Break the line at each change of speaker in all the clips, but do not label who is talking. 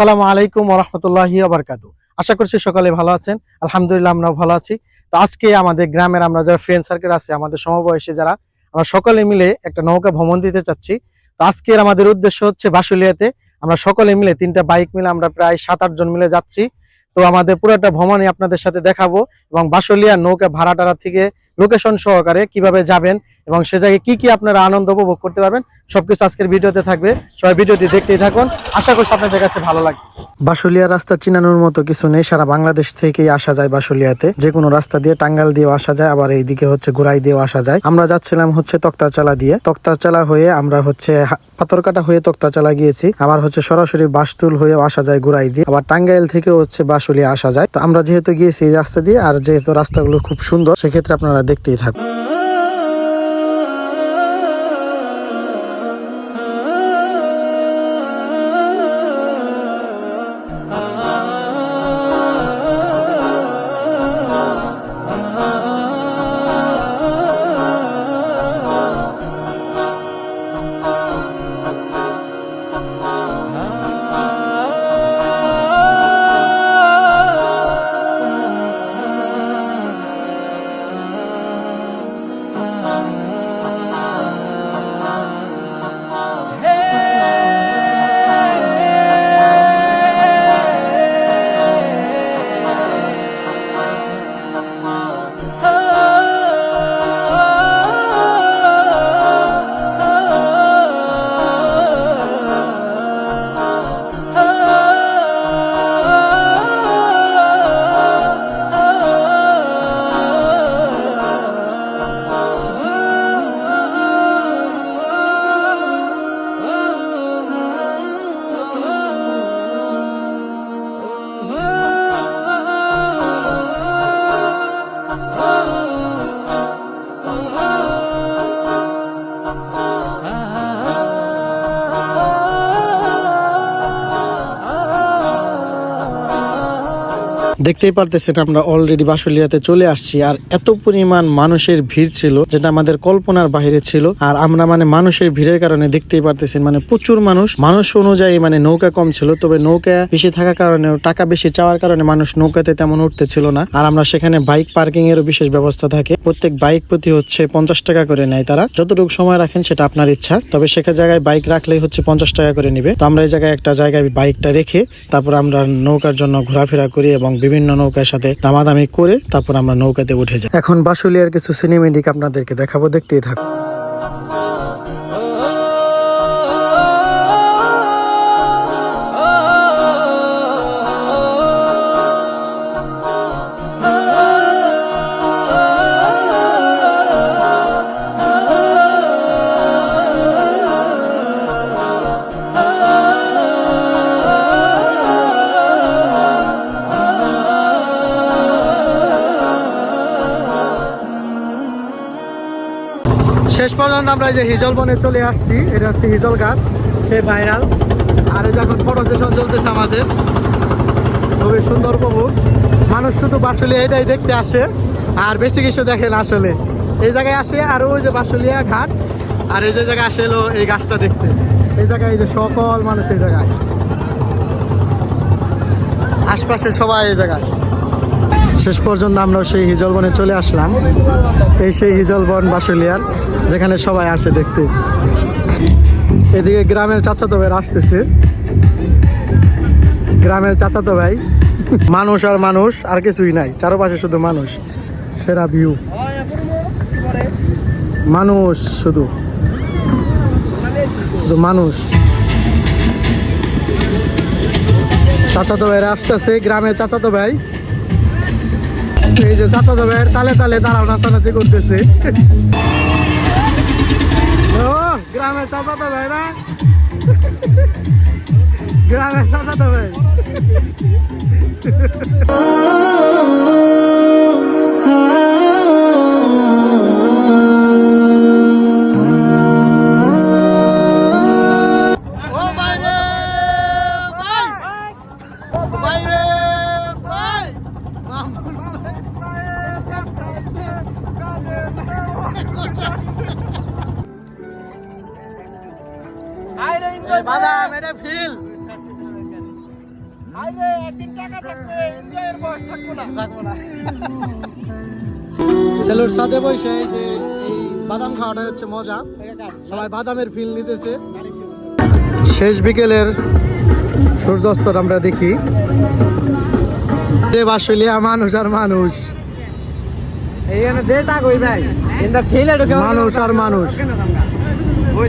আসসালামু আলাইকুম ওরহমতুল্লাহি আবরকাতু আশা করছি সকালে ভালো আছেন। আলহামদুলিল্লাহ আমরাও ভালো আছি। তো আজকে আমাদের গ্রামের আমরা যারা ফ্রেন্ড সার্কেল আছে, আমাদের সমবয়সী যারা, আমরা সকলে মিলে একটা নৌকা ভ্রমণ দিতে চাচ্ছি। তো আজকের আমাদের উদ্দেশ্য হচ্ছে বাসুলিয়াতে আমরা সকলে মিলে তিনটা বাইক মিলে আমরা প্রায় সাত আট জন মিলে যাচ্ছি। তো আমাদের পুরোটা ভ্রমণই আপনাদের সাথে দেখাবো এবং বাসুলিয়া নৌকা ভাড়া টাড়া থেকে লোকেশন সহকারে কীভাবে যাবেন এবং সে জায়গায় কি কি আপনারা আনন্দ উপভোগ করতে পারবেন, সবকিছু আজকের ভিডিওতে থাকবে। সবাই ভিডিওটি দেখতেই থাকুন। আশা করছি আপনাদের কাছে ভালো লাগবে। বাসুলিয়া রাস্তা চিনানোর মতো কিছু নেই, সারা বাংলাদেশ থেকেই আসা যায় বাসুলিয়াতে। যে কোনো রাস্তা দিয়ে টাঙ্গাল দিয়েও আসা যায়, আবার এইদিকে হচ্ছে গোড়াই দিয়েও আসা যায়। আমরা যাচ্ছিলাম হচ্ছে তক্তাচালা দিয়ে। তক্তাচালা হয়ে আমরা হচ্ছে পাথরকাটা হয়ে তক্তাচালা গিয়েছি। আবার হচ্ছে সরাসরি বাসতুল হয়ে আসা যায় গোড়াই দিয়ে। আবার টাঙ্গাইল থেকে হচ্ছে বাসুলিয়া আসা যায়। তো আমরা যেহেতু গিয়েছি এই রাস্তা দিয়ে, আর যেহেতু রাস্তাগুলো খুব সুন্দর, সেক্ষেত্রে আপনারা দেখতেই থাকুন। দেখতেই পারতেছেন আমরা অলরেডি বাসুলিয়াতে চলে আসছি। আর এত পরিমাণ মানুষের ভিড় ছিল, যেটা আমাদের কল্পনার বাইরে ছিল। আর আমরা মানে মানুষের ভিড়ের কারণে দেখতেই পারতেছেন মানে প্রচুর মানুষ। মানুষ অনুযায়ী মানে নৌকা কম ছিল, তবে নৌকা বেশি থাকার কারণে টাকা বেশি চাওয়ার কারণে মানুষ নৌকাতে তেমন উঠতে ছিল না। আর আমরা সেখানে বাইক পার্কিং এরও বিশেষ ব্যবস্থা থাকে। প্রত্যেক বাইক প্রতি হচ্ছে পঞ্চাশ টাকা করে নেয় তারা। যতটুকু সময় রাখেন সেটা আপনার ইচ্ছা। তবে সেখানে জায়গায় বাইক রাখলেই হচ্ছে পঞ্চাশ টাকা করে নিবে। তো আমরা এই জায়গায় একটা জায়গায় বাইকটা রেখে তারপর আমরা নৌকার জন্য ঘোরাফেরা করি এবং বিভিন্ন নৌকার সাথে দামাদামি করে তারপর আমরা নৌকাতে উঠে যাই। এখন বাসুলিয়ার কিছু সিনেমেটিক আপনাদেরকে দেখাবো, দেখতেই থাকুন। শেষ পর্যন্ত আমরা এই যে হিজল বনে চলে আসছি, এটা হচ্ছে হিজল গাছ, সে ভাইরাল আর যখন ফটো সেশন চলতেছে আমাদের, খুবই সুন্দর উপভোগ। মানুষ শুধু বাসুলিয়া এটাই দেখতে আসে, আর বেশি কিছু দেখেন আসলে। এই জায়গায় আসে আর ওই যে বাসুলিয়া ঘাট, আর এই যে জায়গায় আসে এলো এই গাছটা দেখতে। এই জায়গায় এই যে সকল মানুষ এই জায়গায়। আশপাশে সবাই এই জায়গায়। শেষ পর্যন্ত আমরা সেই হিজলবনে চলে আসলাম। এই সেই হিজলবন বাসুলিয়ার, যেখানে সবাই আসে দেখতে। এদিকে গ্রামের চাচাতো ভাই আসতেছে। গ্রামের চাচাতো ভাই, মানুষ আর মানুষ, আর কিছুই নাই। চারপাশে শুধু মানুষ। সেরা ভিউ মানুষ শুধু। শুধু মানুষ। চাচাতো ভাইরা আসতেছে, গ্রামের চাচাতো ভাই। এই যে চাচা ভাইয়ের তালে তালে দাঁড়াও, নাচানাচি করতেছে। ও চাচা তো ভাই না? গ্রামের চাচাতো ভাই। বাদাম এটা ফিল।
আরে একদিন টাকা থাকবে এনজয়ের বয়স থাকব না।
থাকব না। সেলুর সাথে বসে এই যে এই বাদাম খাওয়াটা হচ্ছে মজা। সবাই বাদামের ফিল নিতেছে। শেষ বিকেলের সূর্যাস্ত আমরা দেখি। যে বাসলিয়া মানুষ আর মানুষ। মানুষ আর মানুষ।
ওই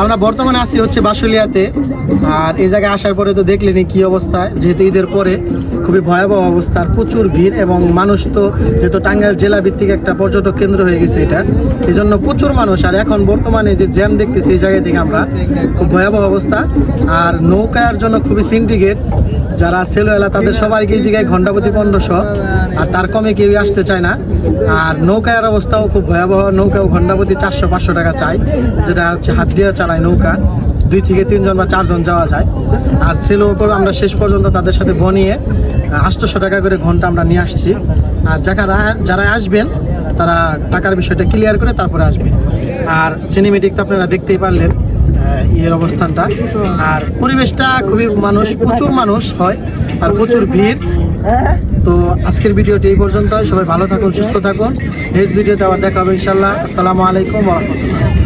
আমরা বর্তমানে আছি হচ্ছে বাসুলিয়াতে। আর এই জায়গায় আসার পরে তো দেখলেনি কি অবস্থা, যেহেতু ঈদের পরে খুবই ভয়াবহ অবস্থার প্রচুর ভিড় এবং মানুষ তো যেহেতু টাঙ্গাইল জেলা ভিত্তিক একটা পর্যটক কেন্দ্র হয়ে গেছে এটা এই জন্য প্রচুর মানুষ। আর এখন বর্তমানে যে জ্যাম দেখতেছি এই জায়গা থেকে আমরা, খুব ভয়াবহ অবস্থা। আর নৌকার জন্য খুবই সিন্ডিকেট যারা সেলো এলা তাদের সবাইকে এই জায়গায় ঘণ্টা প্রতি পনেরোশো। আর তার কমে কেউই আসতে চায় না। আর নৌকার অবস্থাও খুব ভয়াবহ। নৌকাও ঘণ্টা প্রতি চারশো, পাঁচশো টাকা চাই যেটা হচ্ছে হাত দিয়ে চালায় নৌকা। দুই থেকে তিনজন বা চারজন যাওয়া যায়। আর সেলো করে আমরা শেষ পর্যন্ত তাদের সাথে বনিয়ে আটশোশো টাকা করে ঘণ্টা আমরা নিয়ে আসছি। আর যারা যারা আসবেন, তারা টাকার বিষয়টা ক্লিয়ার করে তারপরে আসবেন। আর সিনেমেটিক তো আপনারা দেখতেই পারলেন ইয়ের অবস্থানটা। আর পরিবেশটা খুবই মানুষ, প্রচুর মানুষ হয়, আর প্রচুর ভিড়। তো আজকের ভিডিওটি এই পর্যন্ত সবাই ভালো থাকুন, সুস্থ থাকুন। নেক্সট ভিডিওতে আবার দেখা হবে ইনশাল্লাহ আসসালামু আলাইকুম রহমতুল্লাহ।